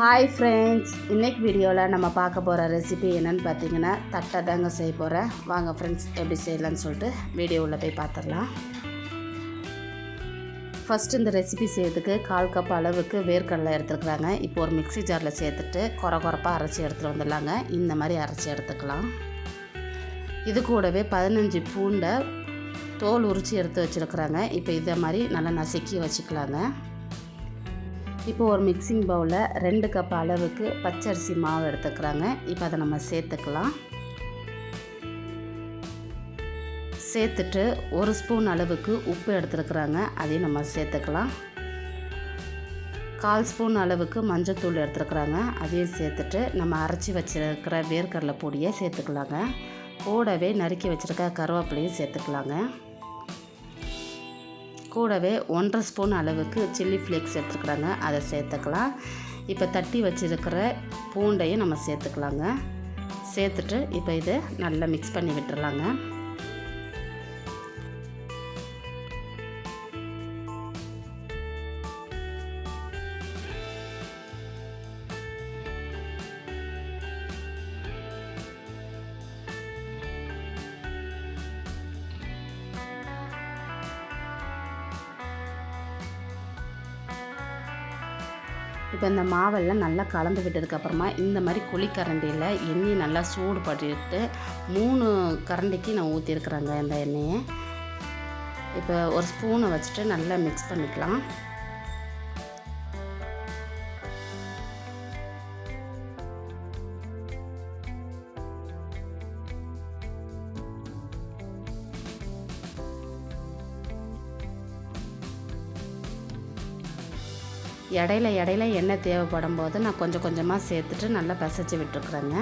Hi friends இன்னைக்கு வீடியோவில் நம்ம பார்க்க போகிற ரெசிபி என்னென்னு பார்த்தீங்கன்னா தட்டை தாங்க செய்ய போகிறேன் வாங்க ஃப்ரெண்ட்ஸ் எப்படி செய்யலான்னு சொல்லிட்டு வீடியோவில் போய் பார்த்துடலாம். ஃபஸ்ட் இந்த ரெசிபி செய்யறதுக்கு கால் கப் அளவுக்கு வேர்க்கடலை எடுத்துருக்குறாங்க. இப்போ ஒரு மிக்ஸி ஜாரில் சேர்த்துட்டு குறை குறப்பாக அரைச்சி எடுத்துகிட்டு வந்துடலாங்க. இந்த மாதிரி அரைச்சி எடுத்துக்கலாம். இது கூடவே பதினஞ்சு பூண்டை தோல் உரித்து எடுத்து வச்சுருக்குறாங்க. இப்போ இதை மாதிரி நல்லா நசுக்கி வச்சுக்கலாங்க. இப்போ ஒரு மிக்சிங் பவுலில் ரெண்டு கப் அளவுக்கு பச்சரிசி மாவு எடுத்துக்கிறாங்க இப்போ அதை நம்ம சேர்த்துக்கலாம். சேர்த்துட்டு ஒரு ஸ்பூன் அளவுக்கு உப்பு எடுத்துருக்குறாங்க. அதையும் நம்ம சேர்த்துக்கலாம். கால் ஸ்பூன் அளவுக்கு மஞ்சத்தூள் எடுத்துருக்குறாங்க. அதையும் சேர்த்துட்டு நம்ம அரைச்சி வச்சுருக்கிற வேர்க்கடலை பொடியை சேர்த்துக்கலாங்க. கூடவே நறுக்கி வச்சுருக்க கருவேப்பிலையும் சேர்த்துக்கலாங்க. கூடவே ஒன்றரை ஸ்பூன் அளவுக்கு சில்லி ஃப்ளேக்ஸ் எடுத்துக்கிறாங்க அதை சேர்த்துக்கலாம். இப்போ தட்டி வச்சுருக்கிற பூண்டையும் நம்ம சேர்த்துக்கலாங்க. சேர்த்துட்டு இப்போ இதை நல்லா மிக்ஸ் பண்ணி விட்டுறலாங்க. இப்போ இந்த மாவெல்லாம் நல்லா கலந்து விட்டதுக்கப்புறமா இந்த மாதிரி குழிக்கரண்டியில் எண்ணெய் நல்லா சூடு பட்டுட்டு மூணு கரண்டிக்கு நான் ஊற்றிருக்குறேங்க இந்த எண்ணெயை. இப்போ ஒரு ஸ்பூனை வச்சுட்டு நல்லா மிக்ஸ் பண்ணிக்கலாம். இடையில இடையில எண்ணெய் தேவைப்படும் போது நான் கொஞ்சம் கொஞ்சமாக சேர்த்துட்டு நல்லா பிசைச்சி விட்டுருக்குறேங்க.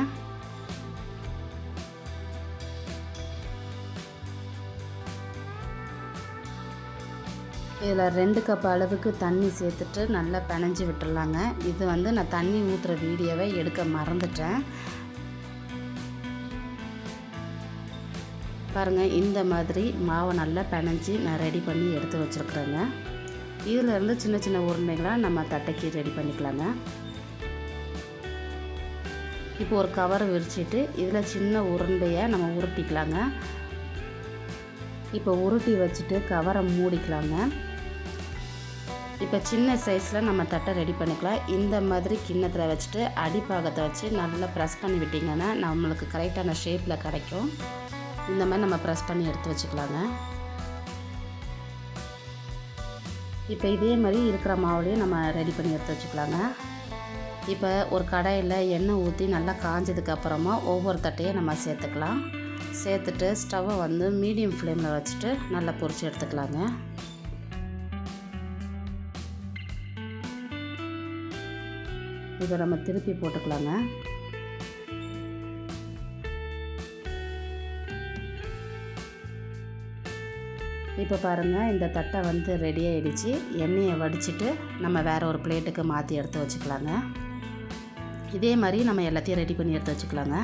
இதில் ரெண்டு கப் அளவுக்கு தண்ணி சேர்த்துட்டு நல்லா பிணைஞ்சி விட்டுடலாங்க இது வந்து நான் தண்ணி ஊற்றுற வீடியோவை எடுக்க மறந்துட்டேன். பாருங்கள் இந்த மாதிரி மாவை நல்லா பிணைஞ்சி நான் ரெடி பண்ணி எடுத்து வச்சுருக்குறேங்க. இதில் இருந்து சின்ன சின்ன உருண்டைகளாக நம்ம தட்டைக்கு ரெடி பண்ணிக்கலாங்க. இப்போ ஒரு கவரை விரிச்சிட்டு இதில் சின்ன உருண்டையை நம்ம உருட்டிக்கலாங்க. இப்போ உருட்டி வச்சுட்டு கவரை மூடிக்கலாங்க. இப்போ சின்ன சைஸில் நம்ம தட்டை ரெடி பண்ணிக்கலாம். இந்த மாதிரி கிண்ணத்தில் வச்சுட்டு அடிப்பாகத்தை வச்சு நல்லா ப்ரெஸ் பண்ணி விட்டிங்கன்னா நம்மளுக்கு கரெக்டான ஷேப்பில் கிடைக்கும். இந்த மாதிரி நம்ம ப்ரெஸ் பண்ணி எடுத்து வச்சுக்கலாங்க. இப்போ இதே மாதிரி இருக்கிற மாவுலேயும் நம்ம ரெடி பண்ணி எடுத்து வச்சுக்கலாங்க. இப்போ ஒரு கடாயில் எண்ணெய் ஊற்றி நல்லா காஞ்சதுக்கப்புறமா ஒவ்வொரு தட்டையும் நம்ம சேர்த்துக்கலாம். சேர்த்துட்டு ஸ்டவ்வை வந்து மீடியம் ஃப்ளேமில் வச்சுட்டு நல்லா பொரித்து எடுத்துக்கலாங்க. இதை நம்ம திருப்பி போட்டுக்கலாங்க. இப்போ பாருங்கள் இந்த தட்டை வந்து ரெடி ஆகிடுச்சு எண்ணெயை வடிச்சிட்டு நம்ம வேறு ஒரு பிளேட்டுக்கு மாற்றி எடுத்து வச்சுக்கலாங்க. இதே மாதிரி நம்ம எல்லாத்தையும் ரெடி பண்ணி எடுத்து வச்சுக்கலாங்க.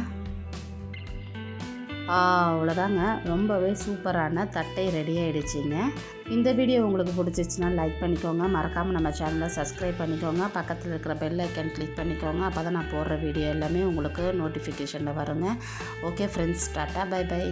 அவ்வளோதாங்க ரொம்பவே சூப்பரான தட்டை ரெடி ஆகிடுச்சிங்க இந்த வீடியோ உங்களுக்கு பிடிச்சிச்சின்னா லைக் பண்ணிக்கோங்க. மறக்காமல் நம்ம சேனலை சப்ஸ்கிரைப் பண்ணிக்கோங்க. பக்கத்தில் இருக்கிற பெல் ஐக்கன் கிளிக் பண்ணிக்கோங்க. அப்போ தான் நான் போடுற வீடியோ எல்லாமே உங்களுக்கு நோட்டிஃபிகேஷனில் வருங்க. Okay friends tata bye bye